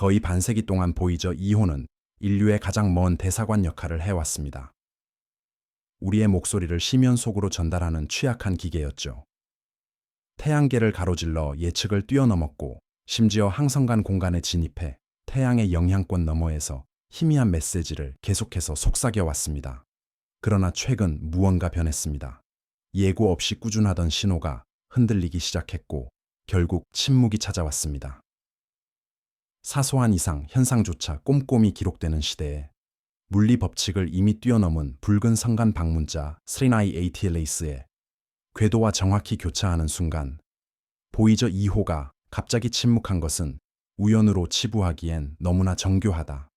거의 반세기 동안 보이저 2호는 인류의 가장 먼 대사관 역할을 해왔습니다. 우리의 목소리를 심연 속으로 전달하는 취약한 기계였죠. 태양계를 가로질러 예측을 뛰어넘었고 심지어 항성간 공간에 진입해 태양의 영향권 너머에서 희미한 메시지를 계속해서 속삭여 왔습니다. 그러나 최근 무언가 변했습니다. 예고 없이 꾸준하던 신호가 흔들리기 시작했고 결국 침묵이 찾아왔습니다. 사소한 이상 현상조차 꼼꼼히 기록되는 시대에 물리 법칙을 이미 뛰어넘은 붉은 성간 방문자 스리나이 ATLAS의 궤도와 정확히 교차하는 순간 보이저 2호가 갑자기 침묵한 것은 우연으로 치부하기엔 너무나 정교하다.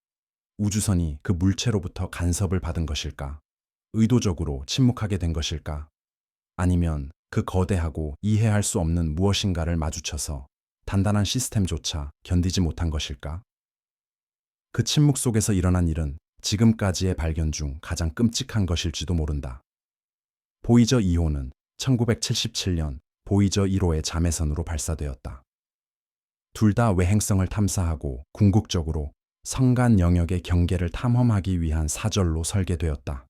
우주선이 그 물체로부터 간섭을 받은 것일까? 의도적으로 침묵하게 된 것일까? 아니면 그 거대하고 이해할 수 없는 무엇인가를 마주쳐서 단단한 시스템조차 견디지 못한 것일까? 그 침묵 속에서 일어난 일은 지금까지의 발견 중 가장 끔찍한 것일지도 모른다. 보이저 2호는 1977년 보이저 1호의 자매선으로 발사되었다. 둘 다 외행성을 탐사하고 궁극적으로 성간 영역의 경계를 탐험하기 위한 사절로 설계되었다.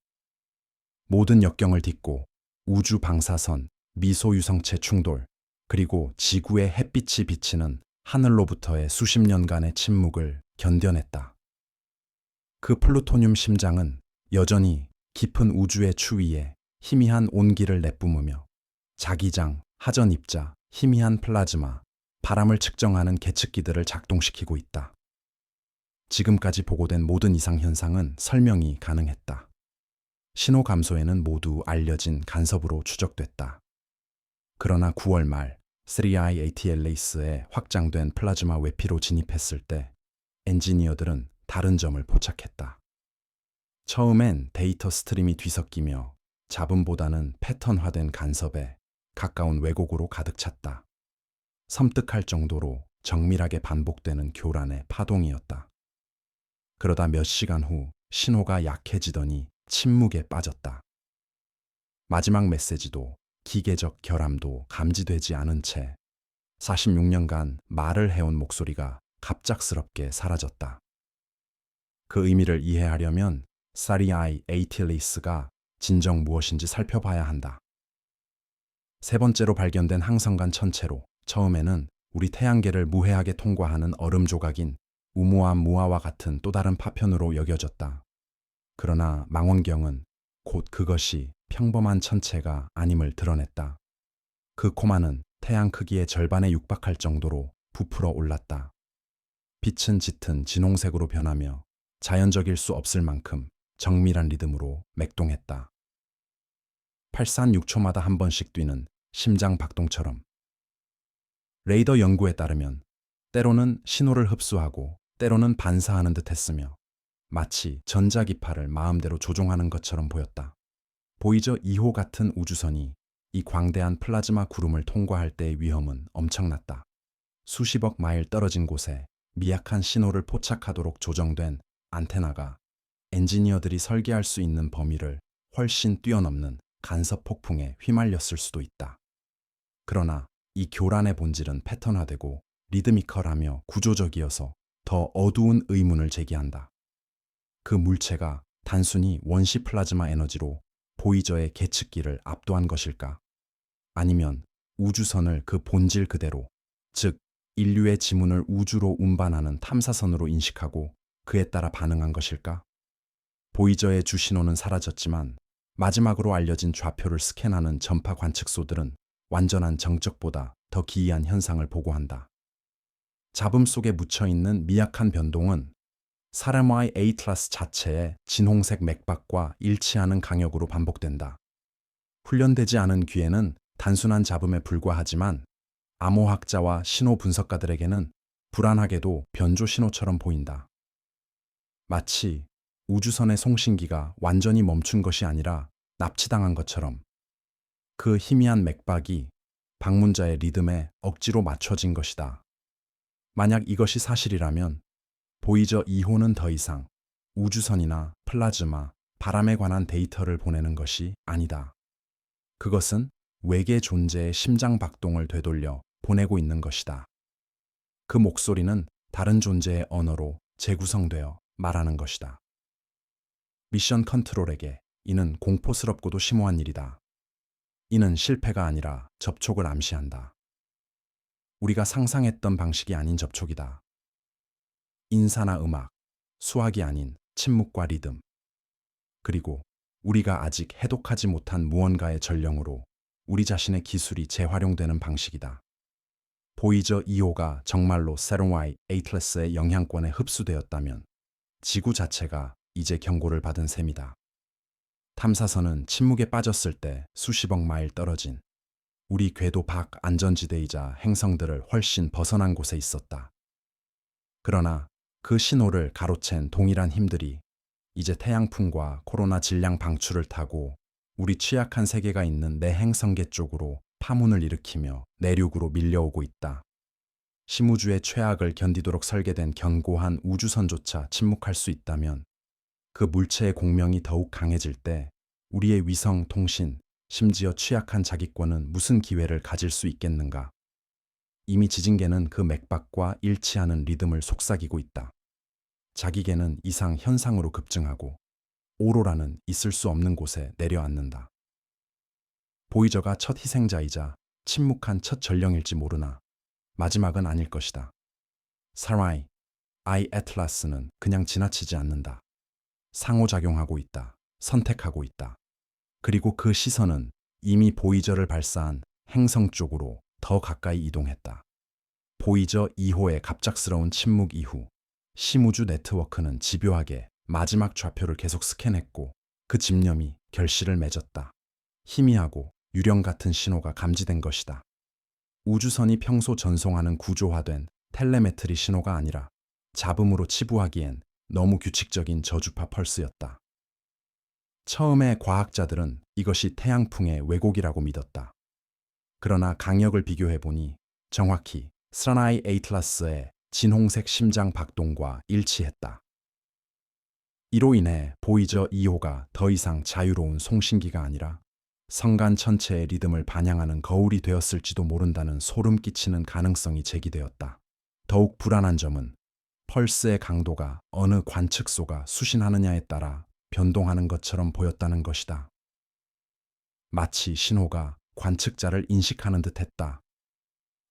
모든 역경을 딛고 우주 방사선, 미소 유성체 충돌, 그리고 지구의 햇빛이 비치는 하늘로부터의 수십 년간의 침묵을 견뎌냈다. 그 플루토늄 심장은 여전히 깊은 우주의 추위에 희미한 온기를 내뿜으며 자기장, 하전 입자, 희미한 플라즈마, 바람을 측정하는 계측기들을 작동시키고 있다. 지금까지 보고된 모든 이상 현상은 설명이 가능했다. 신호 감소에는 모두 알려진 간섭으로 추적됐다. 그러나 9월 말 3i ATLAS에 확장된 플라즈마 외피로 진입했을 때 엔지니어들은 다른 점을 포착했다. 처음엔 데이터 스트림이 뒤섞이며 잡음보다는 패턴화된 간섭에 가까운 왜곡으로 가득 찼다. 섬뜩할 정도로 정밀하게 반복되는 교란의 파동이었다. 그러다 몇 시간 후 신호가 약해지더니 침묵에 빠졌다. 마지막 메시지도 기계적 결함도 감지되지 않은 채 46년간 말을 해온 목소리가 갑작스럽게 사라졌다. 그 의미를 이해하려면 사리아이 에이틸리스가 진정 무엇인지 살펴봐야 한다. 세 번째로 발견된 항성간 천체로 처음에는 우리 태양계를 무해하게 통과하는 얼음 조각인 우무아 무아와 같은 또 다른 파편으로 여겨졌다. 그러나 망원경은 곧 그것이 평범한 천체가 아님을 드러냈다. 그 코마는 태양 크기의 절반에 육박할 정도로 부풀어 올랐다. 빛은 짙은 진홍색으로 변하며 자연적일 수 없을 만큼 정밀한 리듬으로 맥동했다. 8산 6초마다 한 번씩 뛰는 심장 박동처럼. 레이더 연구에 따르면 때로는 신호를 흡수하고 때로는 반사하는 듯 했으며 마치 전자기파를 마음대로 조종하는 것처럼 보였다. 보이저 2호 같은 우주선이 이 광대한 플라즈마 구름을 통과할 때의 위험은 엄청났다. 수십억 마일 떨어진 곳에 미약한 신호를 포착하도록 조정된 안테나가 엔지니어들이 설계할 수 있는 범위를 훨씬 뛰어넘는 간섭 폭풍에 휘말렸을 수도 있다. 그러나 이 교란의 본질은 패턴화되고 리드미컬하며 구조적이어서 더 어두운 의문을 제기한다. 그 물체가 단순히 원시 플라즈마 에너지로 보이저의 계측기를 압도한 것일까? 아니면 우주선을 그 본질 그대로, 즉 인류의 지문을 우주로 운반하는 탐사선으로 인식하고 그에 따라 반응한 것일까? 보이저의 주신호는 사라졌지만 마지막으로 알려진 좌표를 스캔하는 전파 관측소들은 완전한 정적보다 더 기이한 현상을 보고한다. 잡음 속에 묻혀 있는 미약한 변동은 사람와의 에이틀라스 자체의 진홍색 맥박과 일치하는 강역으로 반복된다. 훈련되지 않은 귀에는 단순한 잡음에 불과하지만 암호학자와 신호 분석가들에게는 불안하게도 변조 신호처럼 보인다. 마치 우주선의 송신기가 완전히 멈춘 것이 아니라 납치당한 것처럼 그 희미한 맥박이 방문자의 리듬에 억지로 맞춰진 것이다. 만약 이것이 사실이라면 보이저 2호는 더 이상 우주선이나 플라즈마, 바람에 관한 데이터를 보내는 것이 아니다. 그것은 외계 존재의 심장 박동을 되돌려 보내고 있는 것이다. 그 목소리는 다른 존재의 언어로 재구성되어 말하는 것이다. 미션 컨트롤에게 이는 공포스럽고도 심오한 일이다. 이는 실패가 아니라 접촉을 암시한다. 우리가 상상했던 방식이 아닌 접촉이다. 인사나 음악, 수학이 아닌 침묵과 리듬. 그리고 우리가 아직 해독하지 못한 무언가의 전령으로 우리 자신의 기술이 재활용되는 방식이다. 보이저 2호가 정말로 세롱와이 에이틀레스의 영향권에 흡수되었다면 지구 자체가 이제 경고를 받은 셈이다. 탐사선은 침묵에 빠졌을 때 수십억 마일 떨어진 우리 궤도 밖 안전지대이자 행성들을 훨씬 벗어난 곳에 있었다. 그러나 그 신호를 가로챈 동일한 힘들이 이제 태양풍과 코로나 질량 방출을 타고 우리 취약한 세계가 있는 내 행성계 쪽으로 파문을 일으키며 내륙으로 밀려오고 있다. 심우주의 최악을 견디도록 설계된 견고한 우주선조차 침묵할 수 있다면 그 물체의 공명이 더욱 강해질 때 우리의 위성 통신, 심지어 취약한 자기권은 무슨 기회를 가질 수 있겠는가? 이미 지진계는 그 맥박과 일치하는 리듬을 속삭이고 있다. 자기계는 이상 현상으로 급증하고 오로라는 있을 수 없는 곳에 내려앉는다. 보이저가 첫 희생자이자 침묵한 첫 전령일지 모르나 마지막은 아닐 것이다. 사라이, 아이 애틀라스는 그냥 지나치지 않는다. 상호작용하고 있다. 선택하고 있다. 그리고 그 시선은 이미 보이저를 발사한 행성 쪽으로 더 가까이 이동했다. 보이저 2호의 갑작스러운 침묵 이후 심우주 네트워크는 집요하게 마지막 좌표를 계속 스캔했고 그 집념이 결실을 맺었다. 희미하고 유령 같은 신호가 감지된 것이다. 우주선이 평소 전송하는 구조화된 텔레메트리 신호가 아니라 잡음으로 치부하기엔 너무 규칙적인 저주파 펄스였다. 처음에 과학자들은 이것이 태양풍의 왜곡이라고 믿었다. 그러나 강역을 비교해보니 정확히 스라나이 에이틀라스의 진홍색 심장 박동과 일치했다. 이로 인해 보이저 2호가 더 이상 자유로운 송신기가 아니라 성간 전체의 리듬을 반영하는 거울이 되었을지도 모른다는 소름 끼치는 가능성이 제기되었다. 더욱 불안한 점은 펄스의 강도가 어느 관측소가 수신하느냐에 따라 변동하는 것처럼 보였다는 것이다. 마치 신호가 관측자를 인식하는 듯 했다.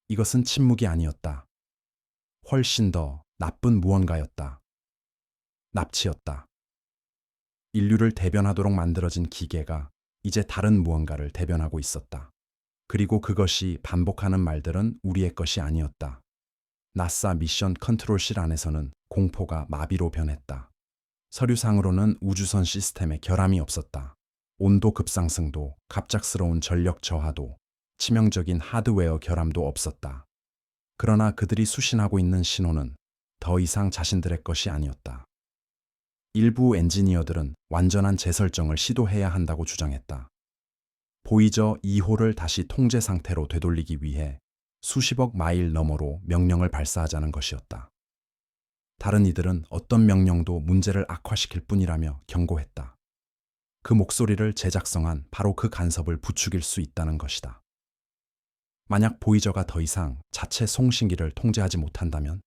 이것은 침묵이 아니었다. 훨씬 더 나쁜 무언가였다. 납치였다. 인류를 대변하도록 만들어진 기계가 이제 다른 무언가를 대변하고 있었다. 그리고 그것이 반복하는 말들은 우리의 것이 아니었다. 나사 미션 컨트롤실 안에서는 공포가 마비로 변했다. 서류상으로는 우주선 시스템에 결함이 없었다. 온도 급상승도, 갑작스러운 전력 저하도, 치명적인 하드웨어 결함도 없었다. 그러나 그들이 수신하고 있는 신호는 더 이상 자신들의 것이 아니었다. 일부 엔지니어들은 완전한 재설정을 시도해야 한다고 주장했다. 보이저 2호를 다시 통제 상태로 되돌리기 위해 수십억 마일 너머로 명령을 발사하자는 것이었다. 다른 이들은 어떤 명령도 문제를 악화시킬 뿐이라며 경고했다. 그 목소리를 제작성한 바로 그 간섭을 부추길 수 있다는 것이다. 만약 보이저가 더 이상 자체 송신기를 통제하지 못한다면,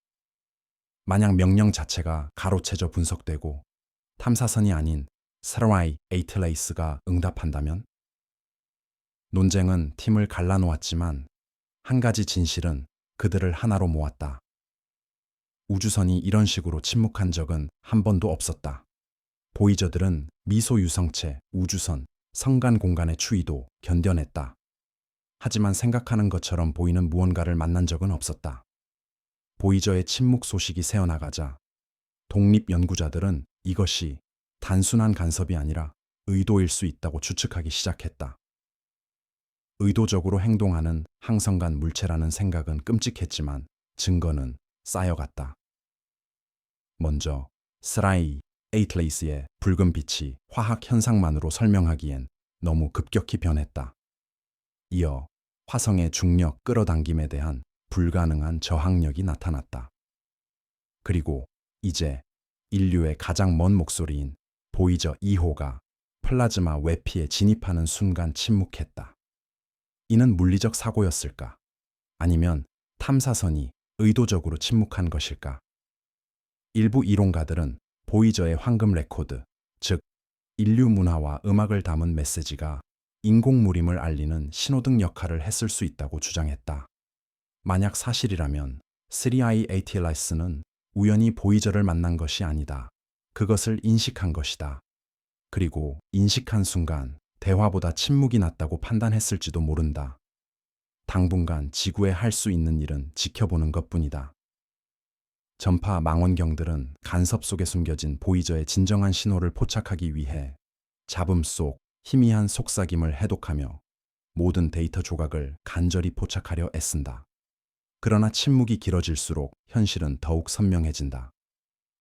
만약 명령 자체가 가로채져 분석되고 탐사선이 아닌 사라와이 에이틀레이스가 응답한다면, 논쟁은 팀을 갈라놓았지만 한 가지 진실은 그들을 하나로 모았다. 우주선이 이런 식으로 침묵한 적은 한 번도 없었다. 보이저들은 미소 유성체, 우주선, 성간 공간의 추위도 견뎌냈다. 하지만 생각하는 것처럼 보이는 무언가를 만난 적은 없었다. 보이저의 침묵 소식이 새어나가자 독립 연구자들은 이것이 단순한 간섭이 아니라 의도일 수 있다고 추측하기 시작했다. 의도적으로 행동하는 항성간 물체라는 생각은 끔찍했지만 증거는 쌓여갔다. 먼저 스라이 에이틀레이스의 붉은 빛이 화학 현상만으로 설명하기엔 너무 급격히 변했다. 이어 화성의 중력 끌어당김에 대한 불가능한 저항력이 나타났다. 그리고 이제 인류의 가장 먼 목소리인 보이저 2호가 플라즈마 외피에 진입하는 순간 침묵했다. 이는 물리적 사고였을까? 아니면 탐사선이 의도적으로 침묵한 것일까? 일부 이론가들은 보이저의 황금 레코드, 즉 인류 문화와 음악을 담은 메시지가 인공무림을 알리는 신호등 역할을 했을 수 있다고 주장했다. 만약 사실이라면 3i ATLS는 우연히 보이저를 만난 것이 아니다. 그것을 인식한 것이다. 그리고 인식한 순간 대화보다 침묵이 낫다고 판단했을지도 모른다. 당분간 지구에 할 수 있는 일은 지켜보는 것뿐이다. 전파 망원경들은 간섭 속에 숨겨진 보이저의 진정한 신호를 포착하기 위해 잡음 속 희미한 속삭임을 해독하며 모든 데이터 조각을 간절히 포착하려 애쓴다. 그러나 침묵이 길어질수록 현실은 더욱 선명해진다.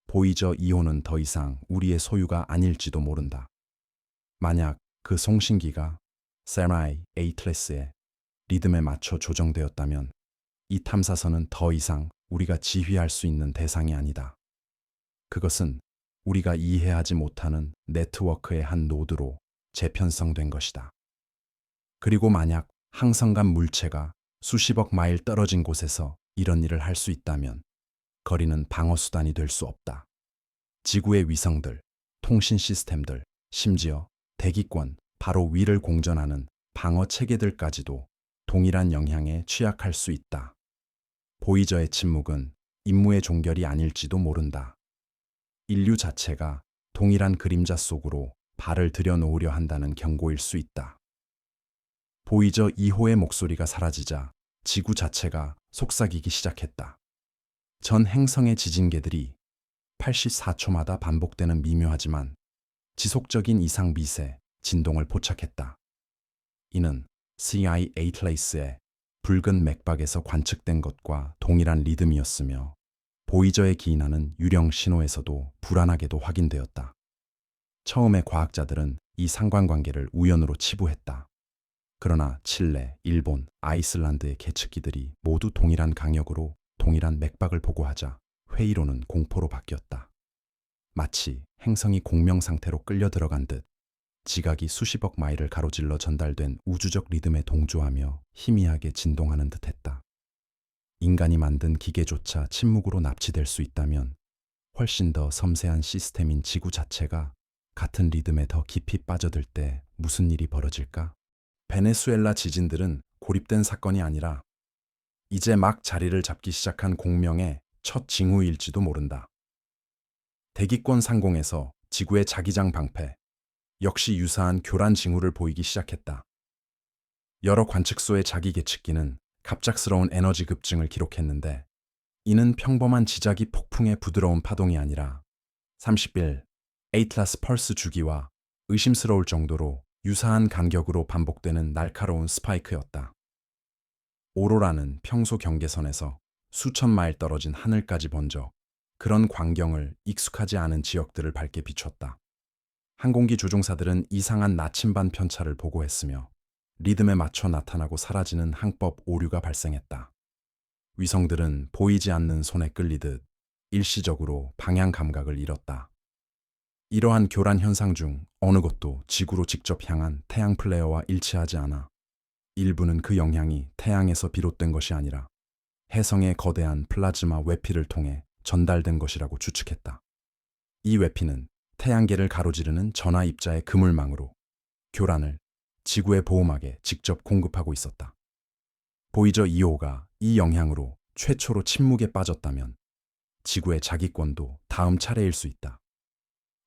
보이저 2호는 더 이상 우리의 소유가 아닐지도 모른다. 만약 그 송신기가 세라이 에이틀레스의 리듬에 맞춰 조정되었다면 이 탐사선은 더 이상 우리가 지휘할 수 있는 대상이 아니다. 그것은 우리가 이해하지 못하는 네트워크의 한 노드로 재편성된 것이다. 그리고 만약 항성간 물체가 수십억 마일 떨어진 곳에서 이런 일을 할 수 있다면 거리는 방어 수단이 될 수 없다. 지구의 위성들, 통신 시스템들, 심지어 대기권 바로 위를 공전하는 방어 체계들까지도 동일한 영향에 취약할 수 있다. 보이저의 침묵은 임무의 종결이 아닐지도 모른다. 인류 자체가 동일한 그림자 속으로 발을 들여놓으려 한다는 경고일 수 있다. 보이저 2호의 목소리가 사라지자 지구 자체가 속삭이기 시작했다. 전 행성의 지진계들이 84초마다 반복되는 미묘하지만 지속적인 이상 미세 진동을 포착했다. 이는 CI 에이틀레이스의 붉은 맥박에서 관측된 것과 동일한 리듬이었으며 보이저의 기인하는 유령 신호에서도 불안하게도 확인되었다. 처음에 과학자들은 이 상관관계를 우연으로 치부했다. 그러나 칠레, 일본, 아이슬란드의 계측기들이 모두 동일한 강역으로 동일한 맥박을 보고하자 회의로는 공포로 바뀌었다. 마치 행성이 공명 상태로 끌려 들어간 듯 지각이 수십억 마일을 가로질러 전달된 우주적 리듬에 동조하며 희미하게 진동하는 듯했다. 인간이 만든 기계조차 침묵으로 납치될 수 있다면 훨씬 더 섬세한 시스템인 지구 자체가 같은 리듬에 더 깊이 빠져들 때 무슨 일이 벌어질까? 베네수엘라 지진들은 고립된 사건이 아니라 이제 막 자리를 잡기 시작한 공명의 첫 징후일지도 모른다. 대기권 상공에서 지구의 자기장 방패, 역시 유사한 교란 징후를 보이기 시작했다. 여러 관측소의 자기 계측기는 갑작스러운 에너지 급증을 기록했는데 이는 평범한 지자기 폭풍의 부드러운 파동이 아니라 30일 에이틀라스 펄스 주기와 의심스러울 정도로 유사한 간격으로 반복되는 날카로운 스파이크였다. 오로라는 평소 경계선에서 수천 마일 떨어진 하늘까지 번져 그런 광경을 익숙하지 않은 지역들을 밝게 비췄다. 항공기 조종사들은 이상한 나침반 편차를 보고했으며 리듬에 맞춰 나타나고 사라지는 항법 오류가 발생했다. 위성들은 보이지 않는 손에 끌리듯 일시적으로 방향 감각을 잃었다. 이러한 교란 현상 중 어느 것도 지구로 직접 향한 태양 플레어와 일치하지 않아 일부는 그 영향이 태양에서 비롯된 것이 아니라 해성의 거대한 플라즈마 외피를 통해 전달된 것이라고 추측했다. 이 외피는 태양계를 가로지르는 전화 입자의 그물망으로 교란을 지구의 보호막에 직접 공급하고 있었다. 보이저 2호가 이 영향으로 최초로 침묵에 빠졌다면 지구의 자기권도 다음 차례일 수 있다.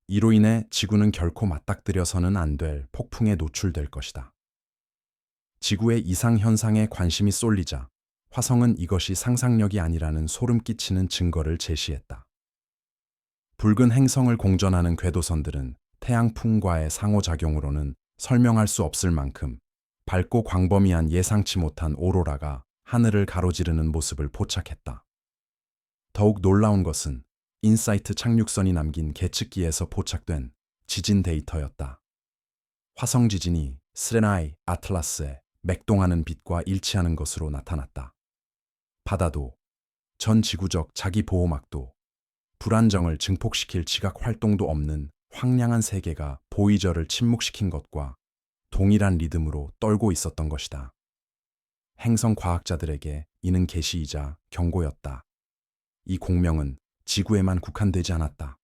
이로 인해 지구는 결코 맞닥뜨려서는 안 될 폭풍에 노출될 것이다. 지구의 이상 현상에 관심이 쏠리자 화성은 이것이 상상력이 아니라는 소름 끼치는 증거를 제시했다. 붉은 행성을 공전하는 궤도선들은 태양풍과의 상호작용으로는 설명할 수 없을 만큼 밝고 광범위한 예상치 못한 오로라가 하늘을 가로지르는 모습을 포착했다. 더욱 놀라운 것은 인사이트 착륙선이 남긴 계측기에서 포착된 지진 데이터였다. 화성 지진이 스레나이 아틀라스에 맥동하는 빛과 일치하는 것으로 나타났다. 바다도 전 지구적 자기 보호막도 불안정을 증폭시킬 지각 활동도 없는 황량한 세계가 보이저를 침묵시킨 것과 동일한 리듬으로 떨고 있었던 것이다. 행성 과학자들에게 이는 계시이자 경고였다. 이 공명은 지구에만 국한되지 않았다.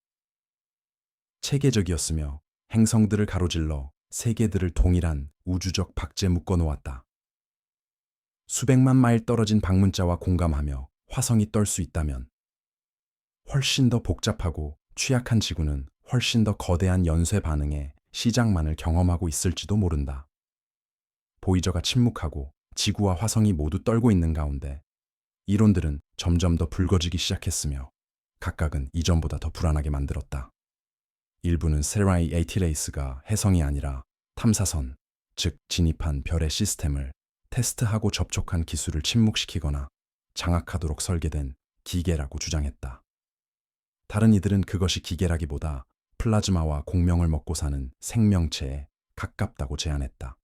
체계적이었으며 행성들을 가로질러 세계들을 동일한 우주적 박제에 묶어 놓았다. 수백만 마일 떨어진 방문자와 공감하며 화성이 떨 수 있다면 훨씬 더 복잡하고 취약한 지구는 훨씬 더 거대한 연쇄 반응의 시작만을 경험하고 있을지도 모른다. 보이저가 침묵하고 지구와 화성이 모두 떨고 있는 가운데 이론들은 점점 더 붉어지기 시작했으며 각각은 이전보다 더 불안하게 만들었다. 일부는 세라이 에이티레이스가 해성이 아니라 탐사선, 즉 진입한 별의 시스템을 테스트하고 접촉한 기술을 침묵시키거나 장악하도록 설계된 기계라고 주장했다. 다른 이들은 그것이 기계라기보다 플라즈마와 공명을 먹고 사는 생명체에 가깝다고 제안했다.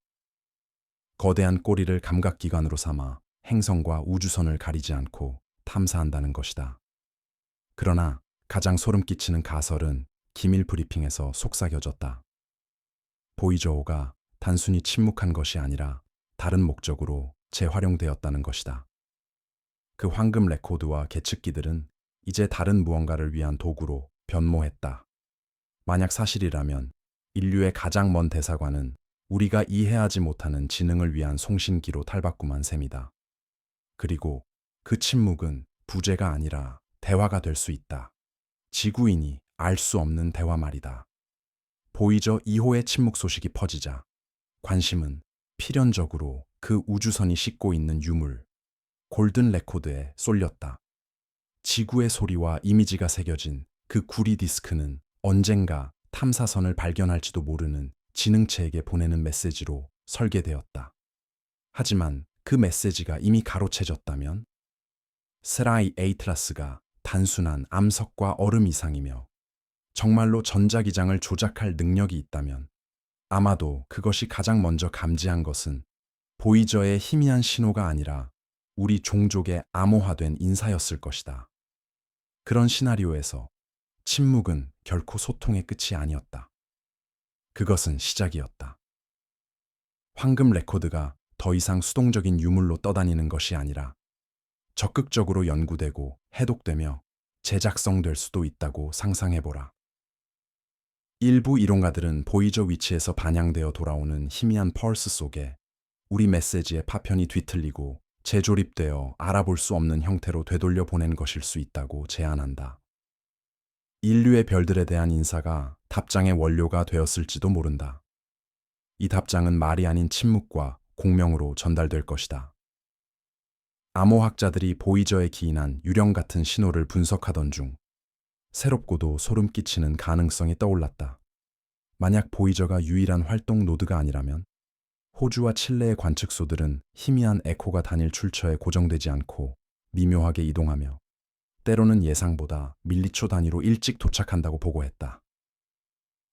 거대한 꼬리를 감각기관으로 삼아 행성과 우주선을 가리지 않고 탐사한다는 것이다. 그러나 가장 소름 끼치는 가설은 기밀 브리핑에서 속삭여졌다. 보이저호가 단순히 침묵한 것이 아니라 다른 목적으로 재활용되었다는 것이다. 그 황금 레코드와 계측기들은 이제 다른 무언가를 위한 도구로 변모했다. 만약 사실이라면 인류의 가장 먼 대사관은 우리가 이해하지 못하는 지능을 위한 송신기로 탈바꿈한 셈이다. 그리고 그 침묵은 부재가 아니라 대화가 될 수 있다. 지구인이 알 수 없는 대화 말이다. 보이저 2호의 침묵 소식이 퍼지자 관심은 필연적으로 그 우주선이 싣고 있는 유물, 골든 레코드에 쏠렸다. 지구의 소리와 이미지가 새겨진 그 구리 디스크는 언젠가 탐사선을 발견할지도 모르는 지능체에게 보내는 메시지로 설계되었다. 하지만 그 메시지가 이미 가로채졌다면 세라이 에이트라스가 단순한 암석과 얼음 이상이며 정말로 전자기장을 조작할 능력이 있다면 아마도 그것이 가장 먼저 감지한 것은 보이저의 희미한 신호가 아니라 우리 종족의 암호화된 인사였을 것이다. 그런 시나리오에서 침묵은 결코 소통의 끝이 아니었다. 그것은 시작이었다. 황금 레코드가 더 이상 수동적인 유물로 떠다니는 것이 아니라 적극적으로 연구되고 해독되며 재작성될 수도 있다고 상상해보라. 일부 이론가들은 보이저 위치에서 반향되어 돌아오는 희미한 펄스 속에 우리 메시지의 파편이 뒤틀리고 재조립되어 알아볼 수 없는 형태로 되돌려 보낸 것일 수 있다고 제안한다. 인류의 별들에 대한 인사가 답장의 원료가 되었을지도 모른다. 이 답장은 말이 아닌 침묵과 공명으로 전달될 것이다. 암호학자들이 보이저에 기인한 유령 같은 신호를 분석하던 중 새롭고도 소름 끼치는 가능성이 떠올랐다. 만약 보이저가 유일한 활동 노드가 아니라면 호주와 칠레의 관측소들은 희미한 에코가 단일 출처에 고정되지 않고 미묘하게 이동하며 때로는 예상보다 밀리초 단위로 일찍 도착한다고 보고했다.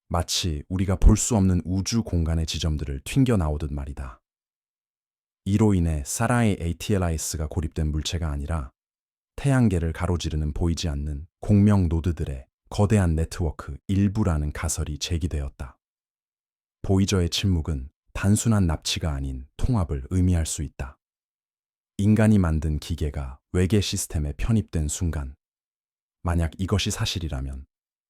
마치 우리가 볼 수 없는 우주 공간의 지점들을 튕겨 나오듯 말이다. 이로 인해 사라의 ATLIS가 고립된 물체가 아니라 태양계를 가로지르는 보이지 않는 공명 노드들의 거대한 네트워크 일부라는 가설이 제기되었다. 보이저의 침묵은 단순한 납치가 아닌 통합을 의미할 수 있다. 인간이 만든 기계가 외계 시스템에 편입된 순간, 만약 이것이 사실이라면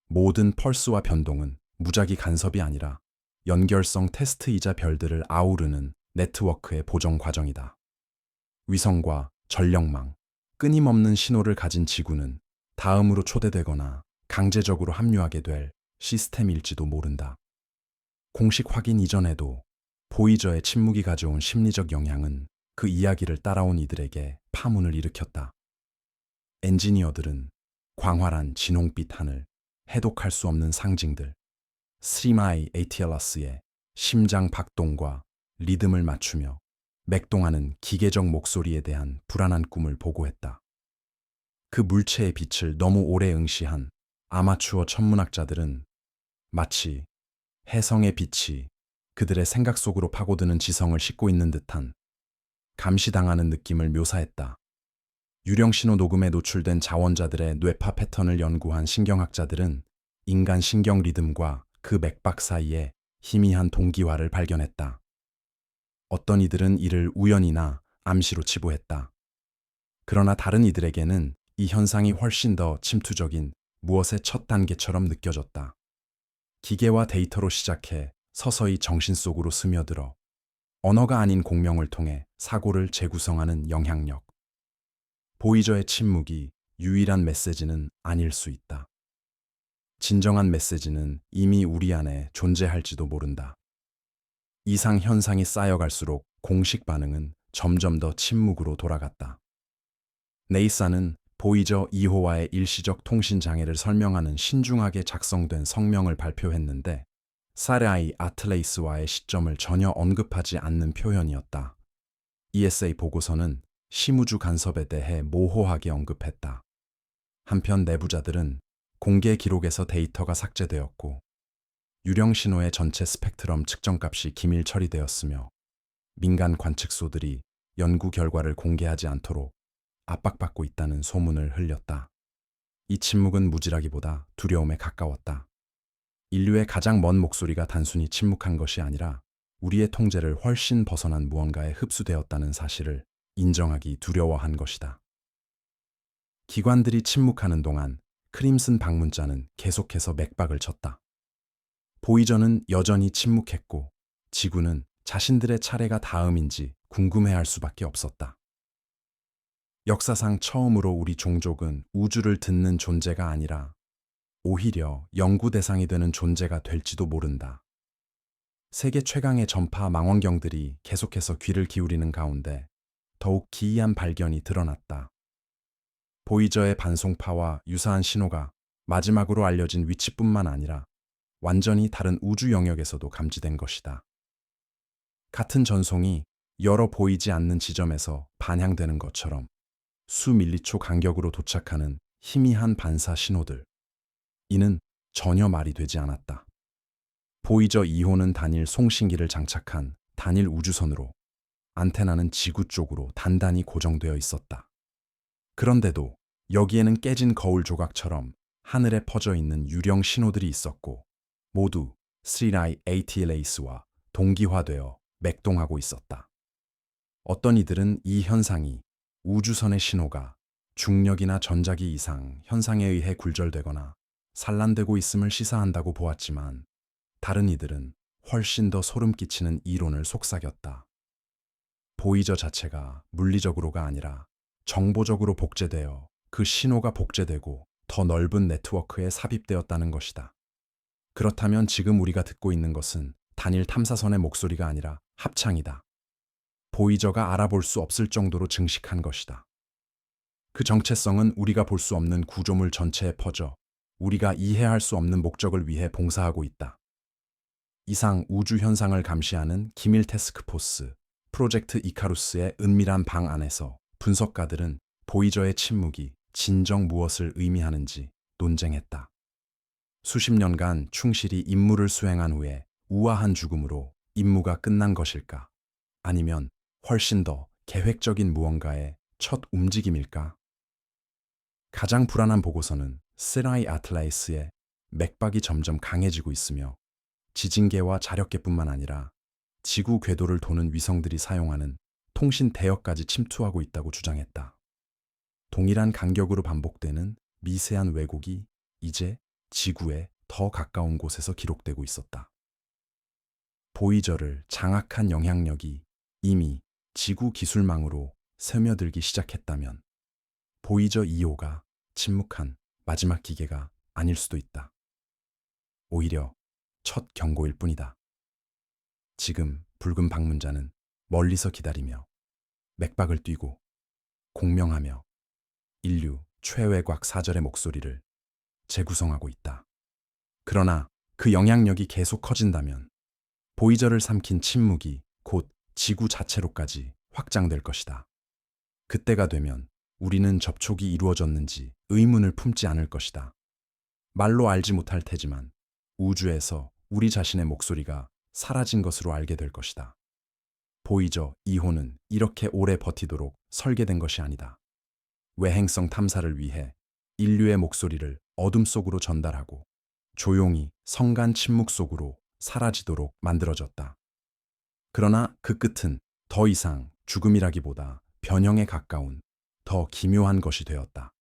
모든 펄스와 변동은 무작위 간섭이 아니라 연결성 테스트이자 별들을 아우르는 네트워크의 보정 과정이다. 위성과 전력망, 끊임없는 신호를 가진 지구는 다음으로 초대되거나 강제적으로 합류하게 될 시스템일지도 모른다. 공식 확인 이전에도 보이저의 침묵이 가져온 심리적 영향은 그 이야기를 따라온 이들에게 파문을 일으켰다. 엔지니어들은 광활한 진홍빛 하늘, 해독할 수 없는 상징들, 스리마이 에이티엘라스의 심장 박동과 리듬을 맞추며 맥동하는 기계적 목소리에 대한 불안한 꿈을 보고했다. 그 물체의 빛을 너무 오래 응시한 아마추어 천문학자들은 마치 해성의 빛이 그들의 생각 속으로 파고드는 지성을 싣고 있는 듯한 감시당하는 느낌을 묘사했다. 유령 신호 녹음에 노출된 자원자들의 뇌파 패턴을 연구한 신경학자들은 인간 신경 리듬과 그 맥박 사이에 희미한 동기화를 발견했다. 어떤 이들은 이를 우연이나 암시로 치부했다. 그러나 다른 이들에게는 이 현상이 훨씬 더 침투적인 무엇의 첫 단계처럼 느껴졌다. 기계와 데이터로 시작해 서서히 정신 속으로 스며들어 언어가 아닌 공명을 통해 사고를 재구성하는 영향력. 보이저의 침묵이 유일한 메시지는 아닐 수 있다. 진정한 메시지는 이미 우리 안에 존재할지도 모른다. 이상 현상이 쌓여갈수록 공식 반응은 점점 더 침묵으로 돌아갔다. 네이사는 보이저 2호와의 일시적 통신 장애를 설명하는 신중하게 작성된 성명을 발표했는데 사라이 아틀레이스와의 시점을 전혀 언급하지 않는 표현이었다. ESA 보고서는 시무주 간섭에 대해 모호하게 언급했다. 한편 내부자들은 공개 기록에서 데이터가 삭제되었고 유령 신호의 전체 스펙트럼 측정값이 기밀 처리되었으며 민간 관측소들이 연구 결과를 공개하지 않도록 압박받고 있다는 소문을 흘렸다. 이 침묵은 무지라기보다 두려움에 가까웠다. 인류의 가장 먼 목소리가 단순히 침묵한 것이 아니라 우리의 통제를 훨씬 벗어난 무언가에 흡수되었다는 사실을 인정하기 두려워한 것이다. 기관들이 침묵하는 동안 크림슨 방문자는 계속해서 맥박을 쳤다. 보이저는 여전히 침묵했고 지구는 자신들의 차례가 다음인지 궁금해할 수밖에 없었다. 역사상 처음으로 우리 종족은 우주를 듣는 존재가 아니라 오히려 연구 대상이 되는 존재가 될지도 모른다. 세계 최강의 전파 망원경들이 계속해서 귀를 기울이는 가운데 더욱 기이한 발견이 드러났다. 보이저의 반송파와 유사한 신호가 마지막으로 알려진 위치뿐만 아니라 완전히 다른 우주 영역에서도 감지된 것이다. 같은 전송이 여러 보이지 않는 지점에서 반향되는 것처럼 수 밀리초 간격으로 도착하는 희미한 반사 신호들. 이는 전혀 말이 되지 않았다. 보이저 2호는 단일 송신기를 장착한 단일 우주선으로 안테나는 지구 쪽으로 단단히 고정되어 있었다. 그런데도 여기에는 깨진 거울 조각처럼 하늘에 퍼져 있는 유령 신호들이 있었고 모두 스리라이 ATLAS와 동기화되어 맥동하고 있었다. 어떤 이들은 이 현상이 우주선의 신호가 중력이나 전자기 이상 현상에 의해 굴절되거나 산란되고 있음을 시사한다고 보았지만 다른 이들은 훨씬 더 소름 끼치는 이론을 속삭였다. 보이저 자체가 물리적으로가 아니라 정보적으로 복제되어 그 신호가 복제되고 더 넓은 네트워크에 삽입되었다는 것이다. 그렇다면 지금 우리가 듣고 있는 것은 단일 탐사선의 목소리가 아니라 합창이다. 보이저가 알아볼 수 없을 정도로 증식한 것이다. 그 정체성은 우리가 볼 수 없는 구조물 전체에 퍼져 우리가 이해할 수 없는 목적을 위해 봉사하고 있다. 이상 우주 현상을 감시하는 기밀 테스크포스 프로젝트 이카루스의 은밀한 방 안에서 분석가들은 보이저의 침묵이 진정 무엇을 의미하는지 논쟁했다. 수십 년간 충실히 임무를 수행한 후에 우아한 죽음으로 임무가 끝난 것일까? 아니면 훨씬 더 계획적인 무언가의 첫 움직임일까? 가장 불안한 보고서는 세라이 아틀라이스의 맥박이 점점 강해지고 있으며 지진계와 자력계뿐만 아니라 지구 궤도를 도는 위성들이 사용하는 통신 대역까지 침투하고 있다고 주장했다. 동일한 간격으로 반복되는 미세한 왜곡이 이제 지구에 더 가까운 곳에서 기록되고 있었다. 보이저를 장악한 영향력이 이미 지구 기술망으로 스며들기 시작했다면 보이저 2호가 침묵한 마지막 기계가 아닐 수도 있다. 오히려 첫 경고일 뿐이다. 지금 붉은 방문자는 멀리서 기다리며 맥박을 뛰고 공명하며 인류 최외곽 사절의 목소리를 재구성하고 있다. 그러나 그 영향력이 계속 커진다면 보이저를 삼킨 침묵이 곧 지구 자체로까지 확장될 것이다. 그때가 되면 우리는 접촉이 이루어졌는지 의문을 품지 않을 것이다. 말로 알지 못할 테지만 우주에서 우리 자신의 목소리가 사라진 것으로 알게 될 것이다. 보이저 2호는 이렇게 오래 버티도록 설계된 것이 아니다. 외행성 탐사를 위해 인류의 목소리를 어둠 속으로 전달하고 조용히 성간 침묵 속으로 사라지도록 만들어졌다. 그러나 그 끝은 더 이상 죽음이라기보다 변형에 가까운 더 기묘한 것이 되었다.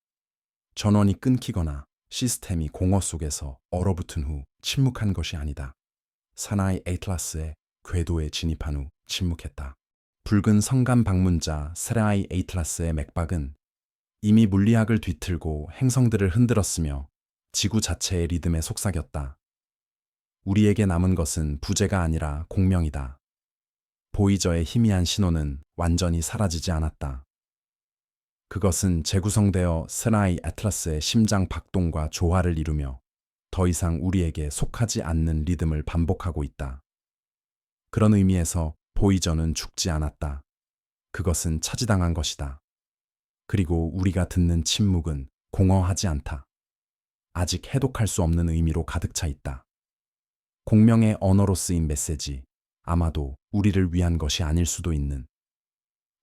전원이 끊기거나 시스템이 공허 속에서 얼어붙은 후 침묵한 것이 아니다. 사나이 에이틀라스의 궤도에 진입한 후 침묵했다. 붉은 성간 방문자 세라이 에이틀라스의 맥박은 이미 물리학을 뒤틀고 행성들을 흔들었으며 지구 자체의 리듬에 속삭였다. 우리에게 남은 것은 부재가 아니라 공명이다. 보이저의 희미한 신호는 완전히 사라지지 않았다. 그것은 재구성되어 세라이 애틀라스의 심장 박동과 조화를 이루며 더 이상 우리에게 속하지 않는 리듬을 반복하고 있다. 그런 의미에서 보이저는 죽지 않았다. 그것은 차지당한 것이다. 그리고 우리가 듣는 침묵은 공허하지 않다. 아직 해독할 수 없는 의미로 가득 차 있다. 공명의 언어로 쓰인 메시지, 아마도 우리를 위한 것이 아닐 수도 있는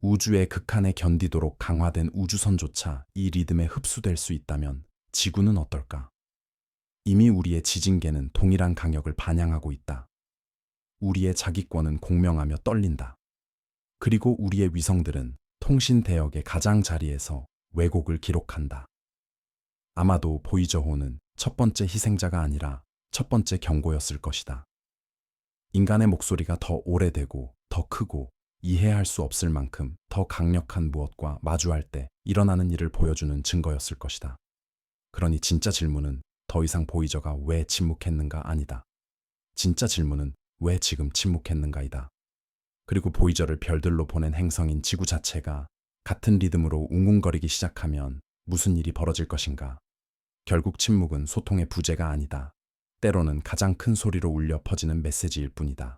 우주의 극한에 견디도록 강화된 우주선조차 이 리듬에 흡수될 수 있다면 지구는 어떨까? 이미 우리의 지진계는 동일한 강역을 반영하고 있다. 우리의 자기권은 공명하며 떨린다. 그리고 우리의 위성들은 통신 대역의 가장 자리에서 왜곡을 기록한다. 아마도 보이저호는 첫 번째 희생자가 아니라 첫 번째 경고였을 것이다. 인간의 목소리가 더 오래되고 더 크고 이해할 수 없을 만큼 더 강력한 무엇과 마주할 때 일어나는 일을 보여주는 증거였을 것이다. 그러니 진짜 질문은 더 이상 보이저가 왜 침묵했는가 아니다. 진짜 질문은 왜 지금 침묵했는가이다. 그리고 보이저를 별들로 보낸 행성인 지구 자체가 같은 리듬으로 웅웅거리기 시작하면 무슨 일이 벌어질 것인가. 결국 침묵은 소통의 부재가 아니다. 때로는 가장 큰 소리로 울려 퍼지는 메시지일 뿐이다.